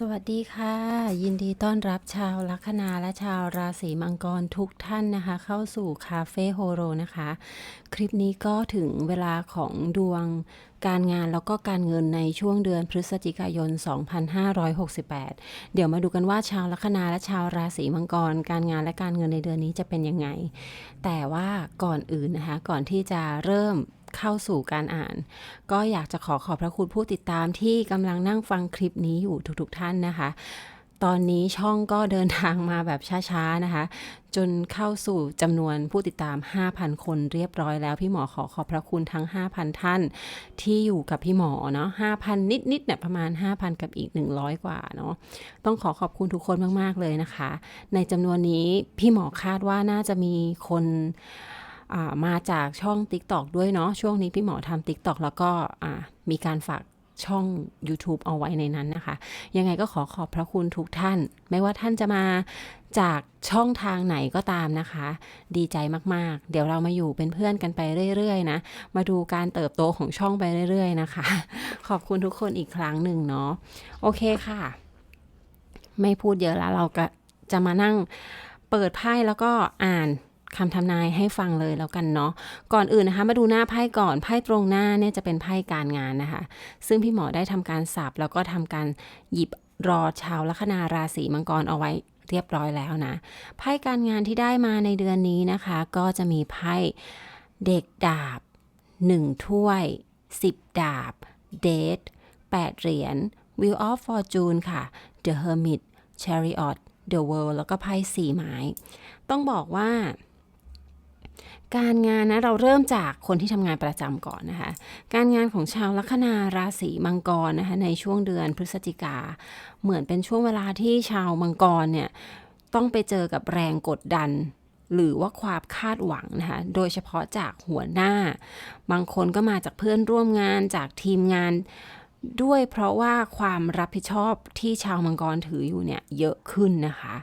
สวัสดีค่ะ ยินดีต้อนรับชาวลัคนาและชาวราศีมังกรทุกท่านนะคะ เข้าสู่คาเฟ่โฮโรนะคะ คลิปนี้ก็ถึงเวลาของดวงการงานแล้วก็การเงินในช่วงเดือนพฤศจิกายน 2568 เดี๋ยวมาดูกันว่าชาวลัคนาและชาวราศีมังกร การงานและการเงินในเดือนนี้จะเป็นยังไง แต่ว่าก่อนอื่นนะคะ ก่อนที่จะเริ่มเข้าสู่การอ่าน ก็อยากจะขอขอบพระคุณผู้ติดตามที่กำลังนั่งฟังคลิปนี้อยู่ทุกๆท่านนะคะ ตอนนี้ช่องก็เดินทางมาแบบช้าๆนะคะ จนเข้าสู่จำนวนผู้ติดตาม 5,000 คนเรียบร้อยแล้ว พี่หมอขอขอบพระคุณทั้ง 5,000 ท่าน ที่อยู่กับพี่หมอเนาะ5,000 นิดๆเนี่ยประมาณ 5,000 กับอีก 100 กว่าเนาะต้องขอขอบคุณทุกคนมากๆเลยนะคะ ในจำนวนนี้พี่หมอคาดว่าน่าจะมีคนมาจากช่อง TikTok ด้วยเนาะช่วงนี้พี่หมอทำ TikTok แล้วก็มีการฝาก ช่อง YouTube เอาไว้ในนั้นนะคะ ยังไงก็ขอขอบพระคุณทุกท่าน ไม่ว่าท่านจะมาจากช่องทางไหนก็ตามนะคะ ดีใจมากๆ เดี๋ยวเรามาอยู่เป็นเพื่อนกันไปเรื่อยๆนะ มาดูการเติบโตของช่องไปเรื่อยๆนะคะ ขอบคุณทุกคนอีกครั้งหนึ่งเนาะโอเคค่ะ ไม่พูดเยอะแล้วเราก็จะมานั่งเปิดไพ่แล้วก็อ่าน คำทำนายให้ฟังเลยแล้วกันเนาะก่อนอื่นนะคะ มาดูหน้าไพ่ก่อนไพ่ตรงหน้าเนี่ยจะเป็นไพ่การงานนะคะ ซึ่งพี่หมอได้ทำการสับแล้วก็ทำการหยิบรอชาวลัคนาราศีมังกรเอาไว้เรียบร้อยแล้วนะไพ่การงานที่ได้มาในเดือนนี้นะคะ ก็จะมีไพ่เด็กดาบ 1 ถ้วย 10 ดาบ เดท8เหรียญ Wheel of Fortune ค่ะ The Hermit Chariot The World แล้วก็ไพ่สี่ไม้ ต้องบอกว่า การงานนะเราเริ่มจากคนที่ทำงานประจำก่อนนะคะ การงานของชาวลัคนาราศีมังกรนะคะในช่วงเดือนพฤศจิกา เหมือนเป็นช่วงเวลาที่ชาวมังกรเนี่ยต้องไปเจอกับแรงกดดัน หรือว่าความคาดหวังนะคะโดยเฉพาะจากหัวหน้า บางคนก็มาจากเพื่อนร่วมงานจากทีมงาน ด้วยเพราะว่าความรับผิดชอบที่ชาวมังกรถืออยู่เนี่ยเยอะขึ้นนะคะ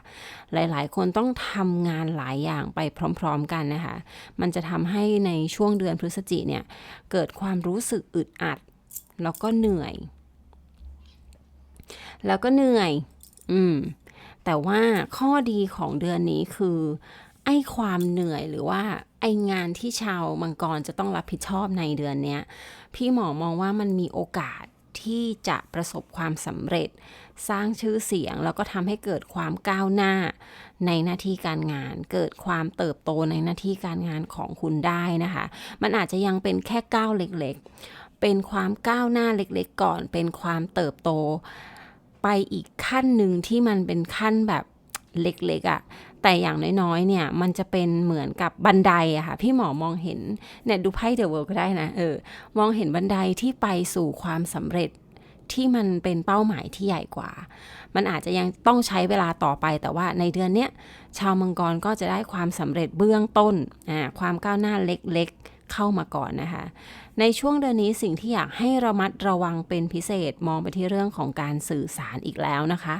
หลายๆ คนต้องทำงานหลายอย่างไปพร้อมๆกันนะคะ มันจะทำให้ในช่วงเดือนพฤศจิเนี่ยเกิดความรู้สึกอึดอัด แล้วก็เหนื่อย แล้วก็เหนื่อย อืม แต่ว่าข้อดีของเดือนนี้คือไอ้ความเหนื่อยหรือว่าไอ้งานที่ชาวมังกรจะต้องรับผิดชอบในเดือนเนี้ย พี่หมอมองว่ามันมีโอกาส ที่จะประสบความสำเร็จ สร้างชื่อเสียงแล้วก็ทำให้เกิดความก้าวหน้า ในหน้าที่การงาน เกิดความเติบโตในหน้าที่การงานของคุณได้นะคะ มันอาจจะยังเป็นแค่ก้าวเล็กๆ เป็นความก้าวหน้าเล็กๆ ก่อน เป็นความเติบโต ไปอีกขั้นหนึ่งที่มันเป็นขั้นแบบเล็กๆอะ่ะ แต่อย่างน้อยๆเนี่ยมันจะเป็นเหมือนกับบันไดอะค่ะพี่หมอมองเห็นเนี่ยดูไพ่เดอะเวิลด์ก็ได้นะเออมองเห็นบันไดที่ไปสู่ความสำเร็จที่มันเป็นเป้าหมายที่ใหญ่กว่า มันอาจจะยังต้องใช้เวลาต่อไป แต่ว่าในเดือนเนี้ยชาวมังกรก็จะได้ความสำเร็จเบื้องต้นอ่าความก้าวหน้าเล็กๆเข้ามาก่อนนะคะ ในช่วงเดือนนี้สิ่งที่อยากให้ระมัดระวังเป็นพิเศษมองไปที่เรื่องของการสื่อสารอีกแล้วนะคะ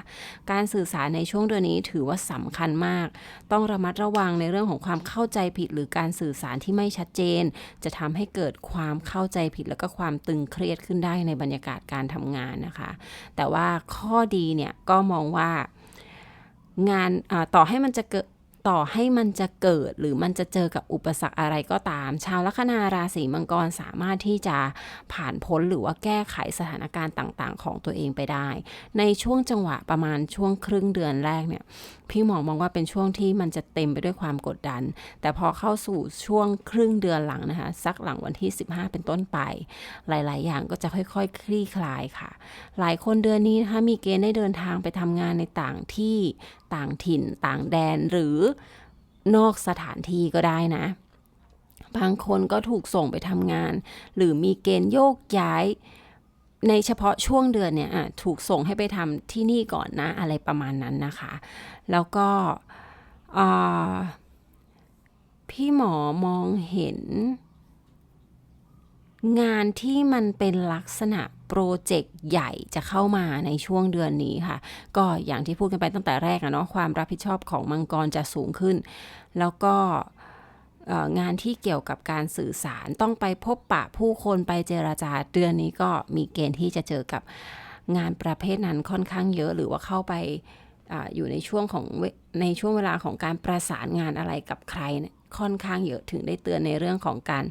การสื่อสารในช่วงเดือนนี้ถือว่าสำคัญมาก ต้องระมัดระวังในเรื่องของความเข้าใจผิด หรือการสื่อสารที่ไม่ชัดเจน จะทำให้เกิดความเข้าใจผิดแล้วก็ความตึงเครียดขึ้นได้ในบรรยากาศการทำงานนะคะ แต่ว่าข้อดีเนี่ยก็มองว่างานต่อให้มันจะเกิด ต่อให้มันจะเกิดหรือมันจะเจอกับอุปสรรคอะไรก็ตาม ชาวลัคนาราศีมังกรสามารถที่จะผ่านพ้นหรือว่าแก้ไขสถานการณ์ต่างๆ ของตัวเองไปได้ ในช่วงจังหวะประมาณช่วงครึ่งเดือนแรกเนี่ยพี่หมองมองว่าเป็นช่วงที่มันจะเต็มไปด้วยความกดดัน แต่พอเข้าสู่ช่วงครึ่งเดือนหลังนะคะสักหลังวันที่ 15 เป็นต้นไป หลาย ๆ อย่างก็จะค่อยๆคลี่คลายค่ะ หลายคนเดือนนี้นะคะมีเกณฑ์ได้เดินทางไปทำงานในต่างที่ต่างถิ่น ต่างแดนหรือนอกสถานที่ก็ได้นะ บางคนก็ถูกส่งไปทำงาน หรือมีเกณฑ์โยกย้าย ในเฉพาะช่วงเดือนเนี่ยถูกส่งให้ไปทำที่นี่ก่อนนะ อะไรประมาณนั้นนะคะ แล้วก็พี่หมอมองเห็น งานที่มันเป็นลักษณะโปรเจกต์ใหญ่จะเข้ามาในช่วงเดือนนี้ค่ะ ก็อย่างที่พูดกันไปตั้งแต่แรกอะเนาะความรับผิดชอบของมังกรจะสูงขึ้น แล้วก็ งานที่เกี่ยวกับการสื่อสารต้องไปพบปะผู้คนไปเจราจาเดือนนี้ก็มีเกณฑ์ที่จะเจอกับงานประเภทนั้นค่อนข้างเยอะหรือว่าเข้าไปออยู่ในช่วงของในช่วงเวลาของการประสานงานอะไรกับใครค่อนข้างเยอะถึงได้เตือนในเรื่องของการ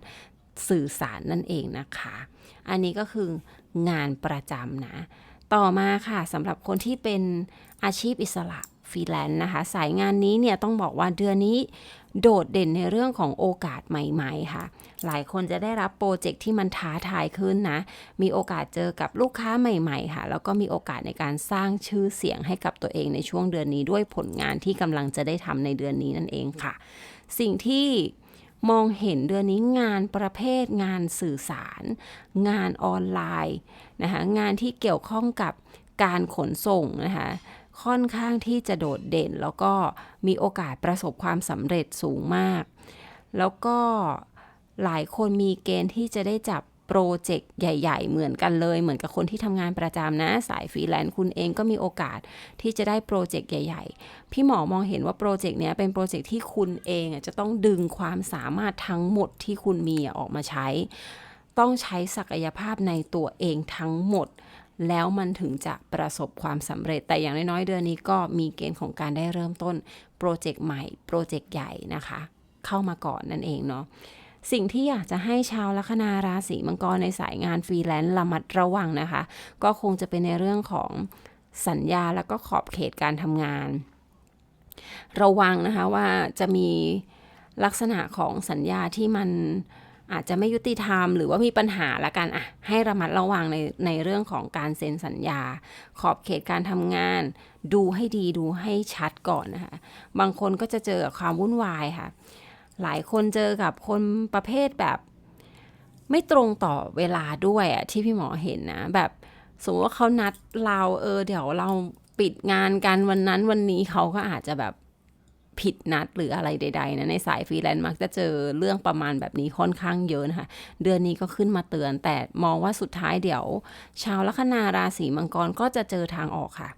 สื่อสารนั่นเองนะคะ อันนี้ก็คืองานประจำนะ ต่อมาค่ะสำหรับคนที่เป็นอาชีพอิสระ ฟรีแลนซ์นะคะ สายงานนี้เนี่ยต้องบอกว่าเดือนนี้โดดเด่นในเรื่องของโอกาสใหม่ ๆ ค่ะ หลายคนจะได้รับโปรเจกต์ที่มันท้าทายขึ้นนะ มีโอกาสเจอกับลูกค้าใหม่ๆ ค่ะ แล้วก็มีโอกาสในการสร้างชื่อเสียงให้กับตัวเองในช่วงเดือนนี้ด้วยผลงานที่กำลังจะได้ทำในเดือนนี้นั่นเองค่ะ สิ่งที่มองเห็นเดือนนี้งานประเภทงานสื่อสาร งานออนไลน์นะคะงานที่เกี่ยวข้องกับการขนส่งนะคะ ค่อนข้างที่จะโดดเด่น แล้วก็มีโอกาสประสบความสำเร็จสูงมาก แล้วก็หลายคนมีเกณฑ์ที่จะได้จับโปรเจกต์ใหญ่ ๆ เหมือนกันเลย เหมือนกับคนที่ทำงานประจำนะ สายฟรีแลนซ์คุณเองก็มีโอกาสที่จะได้โปรเจกต์ใหญ่ ๆ พี่หมอมองเห็นว่าโปรเจกต์เนี้ยเป็นโปรเจกต์ที่คุณเองจะต้องดึงความสามารถทั้งหมดที่คุณมีออกมาใช้ ต้องใช้ศักยภาพในตัวเองทั้งหมด แล้วมันถึงจะประสบความสำเร็จ แต่อย่างน้อยๆเดือนนี้ก็มีเกณฑ์ของการได้เริ่มต้นโปรเจกต์ใหม่ โปรเจกต์ใหญ่นะคะ เข้ามาก่อนนั่นเองเนาะสิ่งที่อยากจะให้ชาวลัคนาราศีมังกรในสายงานฟรีแลนซ์ระมัดระวังนะคะ ก็คงจะเป็นในเรื่องของสัญญาแล้วก็ขอบเขตการทำงาน ระวังนะคะว่าจะมีลักษณะของสัญญาที่มัน อาจจะไม่ยุติธรรมหรือว่ามีปัญหาละกันอะให้ระมัดระวังในในเรื่องของการเซ็นสัญญา ขอบเขตการทำงาน ดูให้ดีดูให้ชัดก่อนนะคะบางคนก็จะเจอกับความวุ่นวายค่ะ หลายคนเจอกับคนประเภทแบบ ไม่ตรงต่อเวลาด้วยอะที่พี่หมอเห็นนะแบบสมมติว่าเขานัดเราเออเดี๋ยวเราปิดงานกันวันนั้นวันนี้เขาก็อาจจะแบบ ผิดนัดหรืออะไรใดๆนะในสายฟรีแลนซ์มักจะเจอเรื่องประมาณแบบนี้ค่อนข้างเยอะนะคะ เดือนนี้ก็ขึ้นมาเตือน แต่มองว่าสุดท้ายเดี๋ยว ชาวลัคนาราศีมังกรก็จะเจอทางออกค่ะ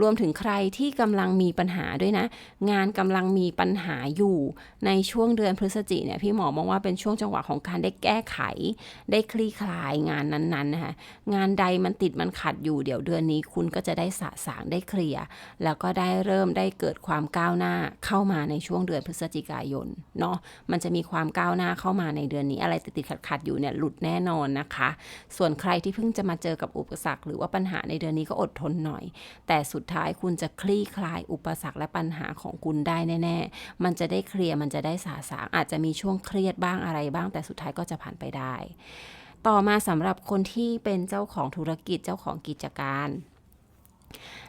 รวมถึงใครที่กำลังมีปัญหาด้วยนะ งานกำลังมีปัญหาอยู่ ในช่วงเดือนพฤศจิเนี่ยพี่หมอมองว่าเป็นช่วงจังหวะของการได้แก้ไข ได้คลี่คลายงานนั้นๆนะคะงานใดมันติดมันขัดอยู่เดี๋ยวเดือนนี้คุณก็จะได้สะสางได้เคลียร์แล้วก็ได้เริ่มได้เกิดความก้าวหน้าเข้ามาในช่วงเดือนพฤศจิกายนเนาะมันจะมีความก้าวหน้าเข้ามาในเดือนนี้ อะไรติดๆขัดๆอยู่เนี่ยหลุดแน่นอนนะคะ ส่วนใครที่เพิ่งจะมาเจอกับอุปสรรค หรือว่าปัญหาในเดือนนี้ก็อดทนหน่อย แต่สุดุดท้ายคุณจะคลี่คลายอุปสรรคและปัญหาของคุณได้แน่ ๆ มันจะได้เคลียร์มันจะได้สาสางอาจจะมีช่วงเครียดบ้างอะไรบ้างแต่สุดท้ายก็จะผ่านไปได้ ต่อมาสำหรับคนที่เป็นเจ้าของธุรกิจเจ้าของกิจการ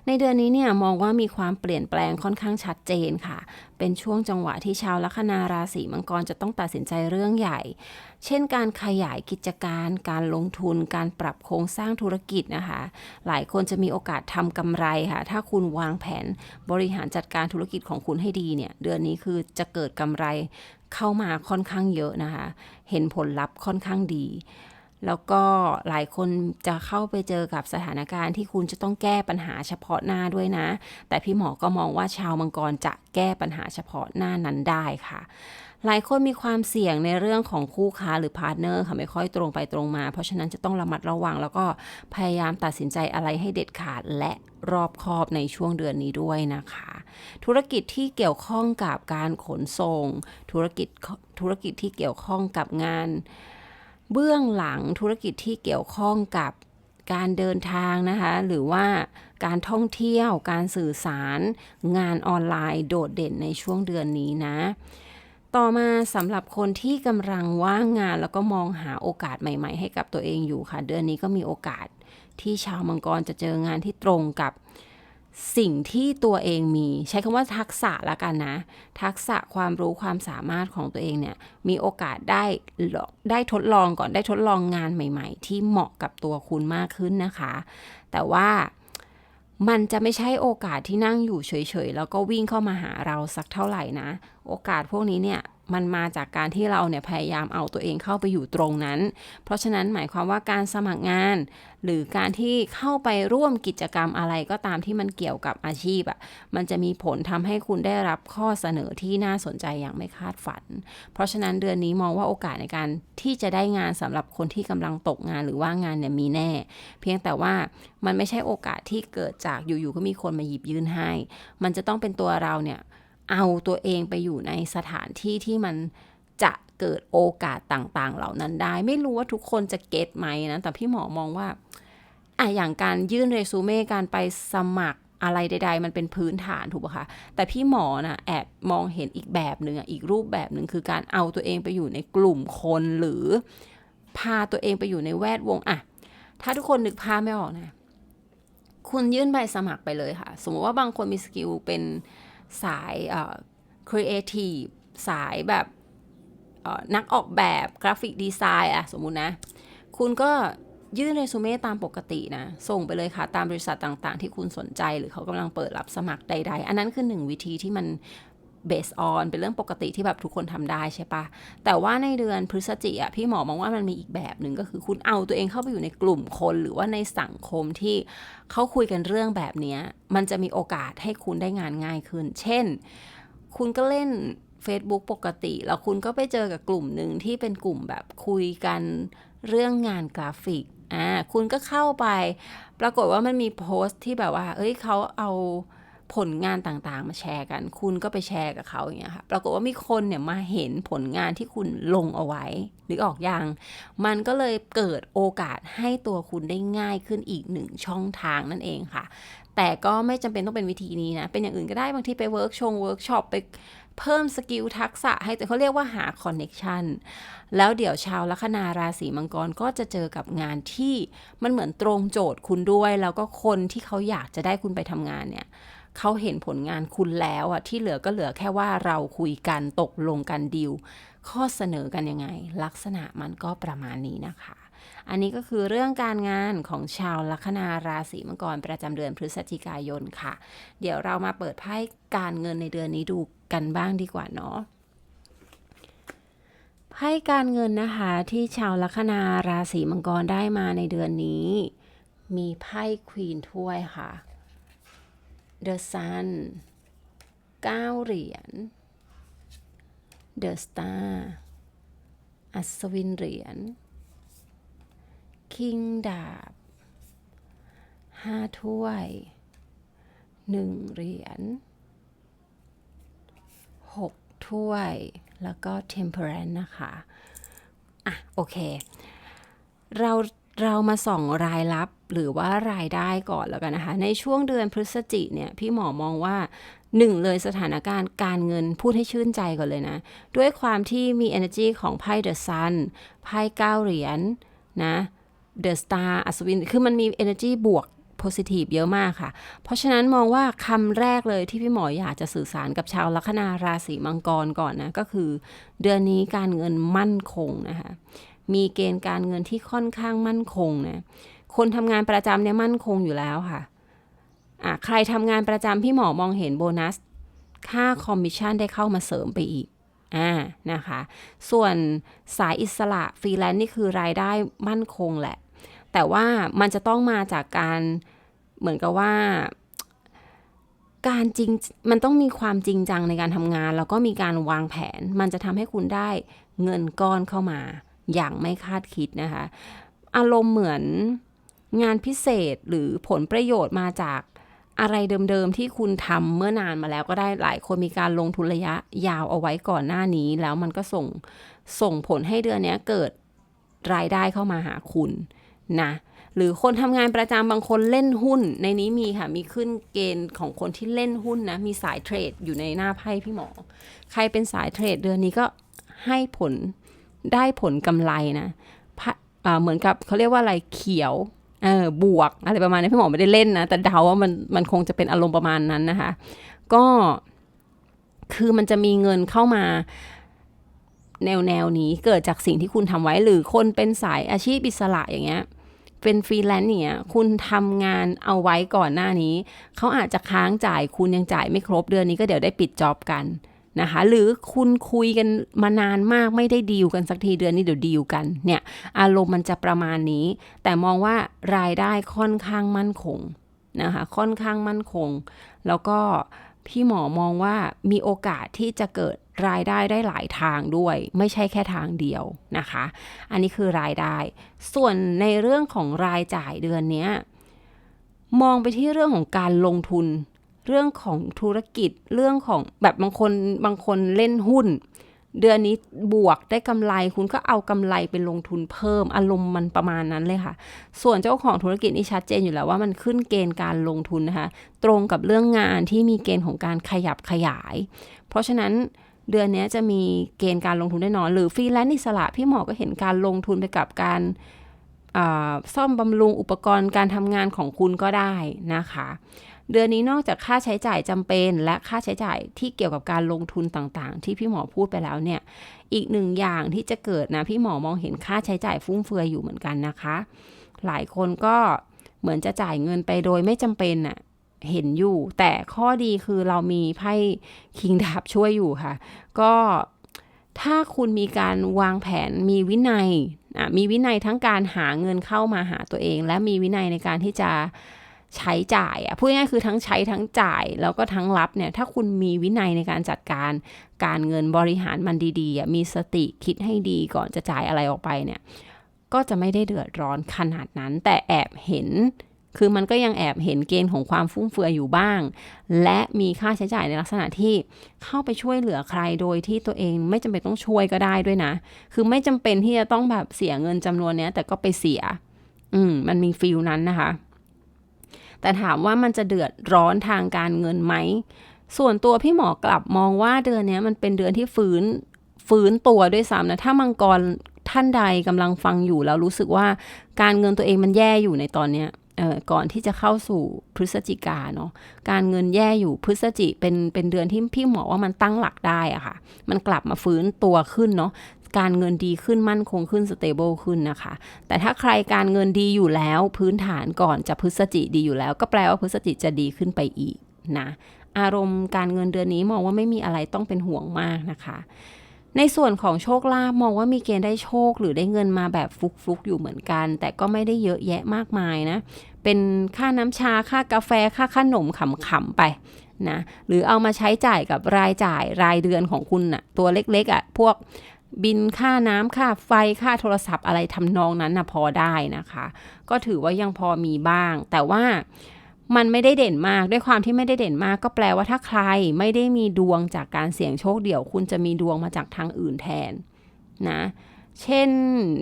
ในเดือนนี้เนี่ยมองว่ามีความเปลี่ยนแปลงค่อนข้างชัดเจนค่ะ เป็นช่วงจังหวะที่ชาวลัคนาราศีมังกรจะต้องตัดสินใจเรื่องใหญ่ เช่นการขยายกิจการ การลงทุน การปรับโครงสร้างธุรกิจนะคะ หลายคนจะมีโอกาสทำกำไรค่ะ ถ้าคุณวางแผนบริหารจัดการธุรกิจของคุณให้ดีเนี่ย เดือนนี้คือจะเกิดกำไรเข้ามาค่อนข้างเยอะนะคะ เห็นผลลัพธ์ค่อนข้างดี แล้วก็หลายคนจะเข้าไปเจอกับสถานการณ์ที่คุณจะต้องแก้ปัญหาเฉพาะหน้าด้วยนะ แต่พี่หมอก็มองว่าชาวมังกรจะแก้ปัญหาเฉพาะหน้านั้นได้ค่ะหลายคนมีความเสี่ยงในเรื่องของคู่ค้าหรือพาร์ทเนอร์ค่ะไม่ค่อยตรงไปตรงมา เพราะฉะนั้นจะต้องระมัดระวัง แล้วก็พยายามตัดสินใจอะไรให้เด็ดขาดและรอบคอบในช่วงเดือนนี้ด้วยนะคะ ธุรกิจที่เกี่ยวข้องกับการขนส่ง ธุรกิจธุรกิจที่เกี่ยวข้องกับงาน เบื้องหลังธุรกิจที่เกี่ยวข้องกับการเดินทางนะคะ หรือว่าการท่องเที่ยว การสื่อสารงานออนไลน์โดดเด่นในช่วงเดือนนี้นะ ต่อมาสำหรับคนที่กำลังว่างงานแล้วก็มองหาโอกาสใหม่ ๆ ให้กับตัวเองอยู่ค่ะ เดือนนี้ก็มีโอกาสที่ชาวมังกรจะเจองานที่ตรงกับ สิ่งที่ตัวเองมีใช้คำว่าทักษะละกันนะ ทักษะความรู้ความสามารถของตัวเองเนี่ยมีโอกาสได้ได้ทดลองก่อนได้ทดลองงานใหม่ ๆ ที่เหมาะกับตัวคุณมากขึ้นนะคะ แต่ว่ามันจะไม่ใช่โอกาสที่นั่งอยู่เฉยๆ แล้วก็วิ่งเข้ามาหาเราสักเท่าไหร่นะ โอกาสพวกนี้เนี่ย มันมาจากการที่เราเนี่ยพยายามเอาตัวเองเข้าไปอยู่ตรงนั้น เพราะฉะนั้นหมายความว่าการสมัครงาน หรือการที่เข้าไปร่วมกิจกรรมอะไรก็ตามที่มันเกี่ยวกับอาชีพอะ่ะมันจะมีผลทำให้คุณได้รับข้อเสนอที่น่าสนใจอย่างไม่คาดฝัน เพราะฉะนั้นเดือนนี้มองว่าโอกาสในการที่จะได้งานสำหรับคนที่กำลังตกงานหรือว่างานเนี่ยมีแน่ เพียงแต่ว่ามันไม่ใช่โอกาสที่เกิดจากอยู่ๆก็มีคนมาหยิบยื่นให้ มันจะต้องเป็นตัวเราเนี่ย เอาตัวเองไปอยู่ในสถานที่ที่มันจะเกิดโอกาสต่างๆ เหล่านั้นได้ ไม่รู้ว่าทุกคนจะเก็ตไหมนะ แต่พี่หมอมองว่าอะอย่างการยื่นเรซูเม่การไปสมัครอะไรใด ๆ มันเป็นพื้นฐานถูกปะคะ แต่พี่หมอนะ่ะแอบมองเห็นอีกแบบหนึ่งอีกรูปแบบหนึ่งคือการเอาตัวเองไปอยู่ในกลุ่มคนหรือ พาตัวเองไปอยู่ในแวดวงอะถ้าทุกคนนึกภาพไม่ออกนะ คุณยื่นใบสมัครไปเลยค่ะ สมมติว่าบางคนมีสกิลเป็น สายครีเอทีฟสายแบบนักออกแบบกราฟิกดีไซน์อะสมมุตินะ คุณก็ยื่นเรซูเม่ตามปกตินะ ส่งไปเลยค่ะ ตามบริษัทต่างๆ ที่คุณสนใจหรือเขากำลังเปิดรับสมัครใด ๆ อันนั้นคือหนึ่งวิธีที่มัน เบสออนเป็นเรื่องปกติที่แบบทุกคนทำได้ใช่ปะแต่ว่าในเดือนพฤศจิกอะพี่หมอมองว่ามันมีอีกแบบหนึ่งก็คือคุณเอาตัวเองเข้าไปอยู่ในกลุ่มคน หรือว่าในสังคมที่เขาคุยกันเรื่องแบบนี้มันจะมีโอกาสให้คุณได้งานง่ายขึ้น เช่น คุณก็เล่น Facebook ปกติ แล้วคุณก็ไปเจอกับกลุ่มหนึ่งที่เป็นกลุ่มแบบคุยกันเรื่องงานกราฟิกอ่าคุณก็เข้าไป ปรากฏว่ามันมีโพสต์ที่แบบว่า เอ้ยเขาเอา ผลงานต่างๆ มาแชร์กัน คุณก็ไปแชร์กับเขาอย่างเงี้ยค่ะ ปรากฏว่ามีคนเนี่ยมาเห็นผลงานที่คุณลงเอาไว้หรือออกอย่างมันก็เลยเกิดโอกาสให้ตัวคุณได้ง่ายขึ้นอีกหนึ่งช่องทางนั่นเองค่ะ แต่ก็ไม่จำเป็นต้องเป็นวิธีนี้นะ เป็นอย่างอื่นก็ได้บางทีไปเวิร์กชงเวิร์กช็อปไปเพิ่มสกิลทักษะให้แต่เขาเรียกว่าหาคอนเน็ชันแล้วเดี๋ยวชาวลัคนาราศีมังกรก็จะเจอกับงานที่มันเหมือนตรงโจทย์คุณด้วย แล้วก็คนที่เขาอยากจะได้คุณไปทำงานเนี่ย เขาเห็นผลงานคุณแล้วอะที่เหลือก็เหลือแค่ว่าเราคุยกันตกลงกันดิว ข้อเสนอกันยังไง ลักษณะมันก็ประมาณนี้นะคะ อันนี้ก็คือเรื่องการงานของชาวลัคนาราศีมังกรประจำเดือนพฤศจิกายนค่ะ เดี๋ยวเรามาเปิดไพ่การเงินในเดือนนี้ดูกันบ้างดีกว่าเนาะไพ่การเงินนะคะที่ชาวลัคนาราศีมังกรได้มาในเดือนนี้ มีไพ่ควีนถ้วยค่ะ The Sun 9 เหรียญ The Star อัศวินเหรียญคิงดาบห้าถ้วยหนึ่งเหรียญหกถ้วย แล้วก็ temperance นะคะ อะ โอเค เราเรามาส่องรายรับ หรือว่ารายได้ก่อนแล้วกันนะคะ ในช่วงเดือนพฤศจิเนี่ยพี่หมอมองว่าหนึ่งเลยสถานการณ์การเงินพูดให้ชื่นใจก่อนเลยนะ ด้วยความที่มี energy ของไพ่ The Sun ไพ่เก้าเหรียญนนะ The Star อัศวิน คือมันมี energy บวก positive เยอะมากค่ะ เพราะฉะนั้นมองว่าคำแรกเลยที่พี่หมออยากจะสื่อสารกับชาวลัคนาราศีมังกรก่อนนะ ก็คือ เดือนนี้การเงินมั่นคงนะคะ มีเกณฑ์การเงินที่ค่อนข้างมั่นคงนะ คนทำงานประจำเนี่ยมั่นคงอยู่แล้วค่ะอะ ใครทำงานประจำพี่หมอมองเห็นโบนัส ค่าคอมมิชชั่นได้เข้ามาเสริมไปอีกอ่านะคะ ส่วนสายอิสระฟรีแลนซ์นี่คือรายได้มั่นคงแหละ แต่ว่ามันจะต้องมาจากการเหมือนกับว่าการจริงมันต้องมีความจริงจังในการทำงาน แล้วก็มีการวางแผน มันจะทำให้คุณได้เงินก้อนเข้ามา อย่างไม่คาดคิดนะคะ อารมณ์เหมือน งานพิเศษหรือผลประโยชน์มาจากอะไรเดิมๆที่คุณทำเมื่อนานมาแล้วก็ได้หลายคนมีการลงทุนระยะยาวเอาไว้ก่อนหน้านี้ แล้วมันก็ส่งส่งผลให้เดือนนี้เกิดรายได้เข้ามาหาคุณนะหรือคนทำงานประจำบางคนเล่นหุ้น ในนี้มีค่ะ มีขึ้นเกณฑ์ของคนที่เล่นหุ้นนะ มีสายเทรดอยู่ในหน้าไพ่พี่หมอ ใครเป็นสายเทรดเดือนนี้ก็ให้ผลได้ผลกำไรนะ เหมือนกับเขาเรียกว่าอะไรเขียว เออบวกอะไรประมาณนี้พี่หมอไม่ได้เล่นนะ แต่เดาว่ามันมันคงจะเป็นอารมณ์ประมาณนั้นนะคะ ก็คือมันจะมีเงินเข้ามาแนวแนวนี้เกิดจากสิ่งที่คุณทำไว้หรือคนเป็นสายอาชีพอิสระอย่างเงี้ยเป็นฟรีแลนซ์เนี่ยคุณทำงานเอาไว้ก่อนหน้านี้ เขาอาจจะค้างจ่ายคุณยังจ่ายไม่ครบเดือนนี้ก็เดี๋ยวได้ปิดจ็อบกัน นะคะ หรือคุณคุยกันมานานมากไม่ได้ดีลกันสักทีเดือนนี้เดี๋ยวดีลกันเนี่ยอารมณ์มันจะประมาณนี้ แต่มองว่ารายได้ค่อนข้างมั่นคงนะคะค่อนข้างมั่นคง แล้วก็พี่หมอมองว่ามีโอกาสที่จะเกิดรายได้ได้หลายทางด้วย ไม่ใช่แค่ทางเดียวนะคะ อันนี้คือรายได้ ส่วนในเรื่องของรายจ่ายเดือนนี้มองไปที่เรื่องของการลงทุน เรื่องของธุรกิจเรื่องของแบบบางคนบางคนเล่นหุ้น เดือนนี้บวกได้กำไรคุณก็เอากำไรไปลงทุนเพิ่มอารมณ์มันประมาณนั้นเลยค่ะ ส่วนเจ้าของธุรกิจนี่ชัดเจนอยู่แล้วว่ามันขึ้นเกณฑ์การลงทุนนะคะ ตรงกับเรื่องงานที่มีเกณฑ์ของการขยับขยาย เพราะฉะนั้นเดือนนี้จะมีเกณฑ์การลงทุนแน่นอน หรือฟรีแลนซ์อิสระพี่หมอก็เห็นการลงทุนไปกับการซ่อมบำรุงอุปกรณ์การทำงานของคุณก็ได้นะคะ เดือนนี้นอกจากค่าใช้จ่ายจำเป็น และค่าใช้จ่ายที่เกี่ยวกับการลงทุนต่างๆ ที่พี่หมอพูดไปแล้วเนี่ย อีกหนึ่งอย่างที่จะเกิดนะพี่หมอมองเห็นค่าใช้จ่ายฟุ่มเฟือยอยู่เหมือนกันนะคะ หลายคนก็เหมือนจะจ่ายเงินไปโดยไม่จำเป็นอะเห็นอยู่ แต่ข้อดีคือเรามีไพ่คิงดับช่วยอยู่ค่ะ ก็ถ้าคุณมีการวางแผนมีวินัยมีวินัยทั้งการหาเงินเข้ามาหาตัวเอง และมีวินัยในการที่จะ ใช้จ่ายอะพูดง่ายคือทั้งใช้ทั้งจ่าย แล้วก็ทั้งรับเนี่ยถ้าคุณมีวินัยในการจัดการการเงินบริหารมันดีๆมีสติคิดให้ดีก่อนจะจ่ายอะไรออกไปเนี่ยก็จะไม่ได้เดือดร้อนขนาดนั้น แต่แอบเห็น คือมันก็ยังแอบเห็นเกณฑ์ของความฟุ่มเฟือยอยู่บ้าง และมีค่าใช้จ่ายในลักษณะที่เข้าไปช่วยเหลือใครโดยที่ตัวเองไม่จำเป็นต้องช่วยก็ได้ด้วยนะ คือไม่จำเป็นที่จะต้องแบบเสียเงินจำนวนเนี้ยแต่ก็ไปเสีย อืมมันมีฟิลนั้นนะคะ แต่ถามว่ามันจะเดือดร้อนทางการเงินไหม ส่วนตัวพี่หมอกลับมองว่าเดือนนี้มันเป็นเดือนที่ฟื้นฟื้นตัวด้วยซ้ำนะ ถ้ามังกรท่านใดกำลังฟังอยู่แล้วรู้สึกว่าการเงินตัวเองมันแย่อยู่ในตอนเนี้ยก่อนที่จะเข้าสู่พฤศจิกาเนาะการเงินแย่อยู่พฤศจิเป็นเป็นเดือนที่พี่หมอว่ามันตั้งหลักได้อะค่ะ มันกลับมาฟื้นตัวขึ้นเนาะ การเงินดีขึ้นมั่นคงขึ้นสเตเบิลขึ้นนะคะ แต่ถ้าใครการเงินดีอยู่แล้วพื้นฐานก่อนจะพฤศจิดีอยู่แล้ว ก็แปลว่าพฤศจิจะดีขึ้นไปอีกนะอารมณ์การเงินเดือนนี้มองว่าไม่มีอะไรต้องเป็นห่วงมากนะคะ ในส่วนของโชคลาภมองว่ามีเกณฑ์ได้โชคหรือได้เงินมาแบบฟุกๆอยู่เหมือนกัน แต่ก็ไม่ได้เยอะแยะมากมายนะเป็นค่าน้ำชาค่ากาแฟค่าขนมขำๆไปนะหรือเอามาใช้จ่ายกับรายจ่ายรายเดือนของคุณนะ่ะตัวเล็กๆอะ่ะพวก บินค่าน้ำค่าไฟค่าโทรศัพท์อะไรทำนองนั้นนะพอได้นะคะ ก็ถือว่ายังพอมีบ้าง แต่ว่ามันไม่ได้เด่นมากด้วยความที่ไม่ได้เด่นมาก ก็แปลว่าถ้าใครไม่ได้มีดวงจากการเสี่ยงโชคเดี่ยว คุณจะมีดวงมาจากทางอื่นแทนนะ เช่น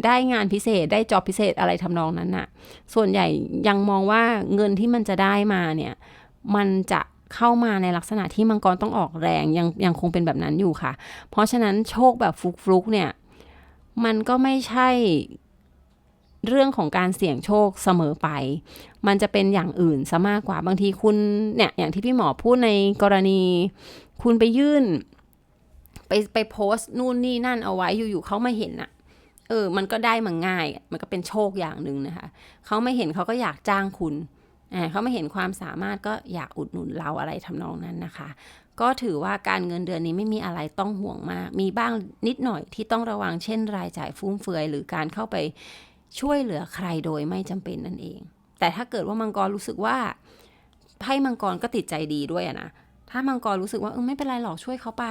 ได้งานพิเศษได้จอบพิเศษอะไรทำนองนั้นน่ะ ส่วนใหญ่ยังมองว่าเงินที่มันจะได้มาเนี่ย มันจะ เข้ามาในลักษณะที่มังกรต้องออกแรงยังยังคงเป็นแบบนั้นอยู่ค่ะ เพราะฉะนั้นโชคแบบฟลุกๆเนี่ยมันก็ไม่ใช่เรื่องของการเสี่ยงโชคเสมอไป มันจะเป็นอย่างอื่นซะมากกว่า บางทีคุณเนี่ยอย่างที่พี่หมอพูดในกรณี คุณไปยื่น ไปไปโพสต์นู่นนี่นั่นเอาไว้อยู่ๆเขาไม่เห็นอะเออ มันก็ได้มาง่าย มันก็เป็นโชคอย่างหนึ่งนะคะ เขาไม่เห็นเขาก็อยากจ้างคุณ เขาไม่เห็นความสามารถก็อยากอุดหนุนเราอะไรทำนองนั้นนะคะ ก็ถือว่าการเงินเดือนนี้ไม่มีอะไรต้องห่วงมาก มีบ้างนิดหน่อยที่ต้องระวังเช่น รายจ่ายฟุ่มเฟือย หรือการเข้าไปช่วยเหลือใครโดยไม่จำเป็นนั่นเอง แต่ถ้าเกิดว่ามังกรรู้สึกว่าไพ่มังกรก็ติดใจดีด้วยนะถ้ามังกรรู้สึกว่าเออไม่เป็นไรหรอกช่วยเขาไป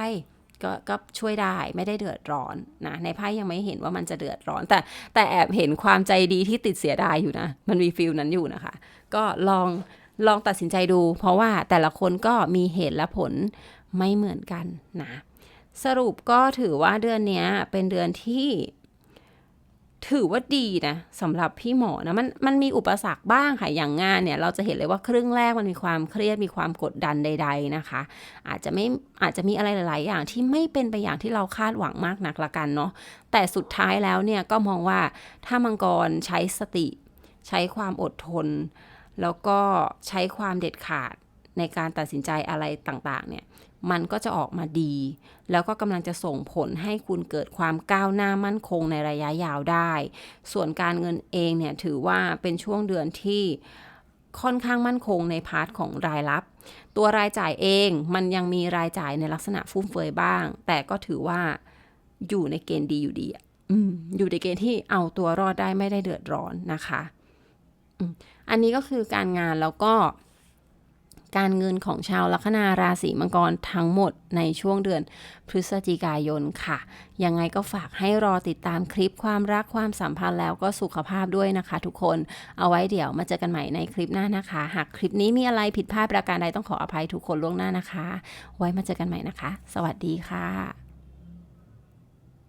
ก็ก็ช่วยได้ไม่ได้เดือดร้อนนะในไพ่ยังไม่เห็นว่ามันจะเดือดร้อน แต่แต่แอบเห็นความใจดีที่ติดเสียดายอยู่นะ มันมีฟิลนั้นอยู่นะคะ ก็ลองลองตัดสินใจดู เพราะว่าแต่ละคนก็มีเหตุและผลไม่เหมือนกันนะสรุปก็ถือว่าเดือนนี้เป็นเดือนที่ ถือว่าดีนะสำหรับพี่หมอนะมันมันมีอุปสรรคบ้างค่ะอย่างงานเนี่ย เราจะเห็นเลยว่าครึ่งแรกมันมีความเครียดมีความกดดันใด ๆนะคะ อาจจะไม่อาจจะมีอะไรหลาย ๆ อย่างที่ไม่เป็นไปอย่างที่เราคาดหวังมากนักละกันเนาะแต่สุดท้ายแล้วเนี่ยก็มองว่าถ้ามังกรใช้สติ ใช้ความอดทน แล้วก็ใช้ความเด็ดขาดในการตัดสินใจอะไรต่าง ๆ เนี่ย มันก็จะออกมาดี แล้วก็กำลังจะส่งผลให้คุณเกิดความก้าวหน้ามั่นคงในระยะยาวได้ ส่วนการเงินเองเนี่ยถือว่าเป็นช่วงเดือนที่ค่อนข้างมั่นคงในพาร์ทของรายรับ ตัวรายจ่ายเองมันยังมีรายจ่ายในลักษณะฟุ่มเฟือยบ้าง แต่ก็ถือว่าอยู่ในเกณฑ์ดีอยู่ดีออยู่ในเกณฑ์ที่เอาตัวรอดได้ไม่ได้เดือดร้อนนะคะ อันนี้ก็คือการงานแล้วก็ การเงินของชาวลัคนาราศีมังกรทั้งหมดในช่วงเดือนพฤศจิกายนค่ะ ยังไงก็ฝากให้รอติดตามคลิปความรักความสัมพันธ์แล้วก็สุขภาพด้วยนะคะทุกคน เอาไว้เดี๋ยวมาเจอกันใหม่ในคลิปหน้านะคะ หากคลิปนี้มีอะไรผิดพลาดประการใดต้องขออภัยทุกคนล่วงหน้านะคะ ไว้มาเจอกันใหม่นะคะ สวัสดีค่ะ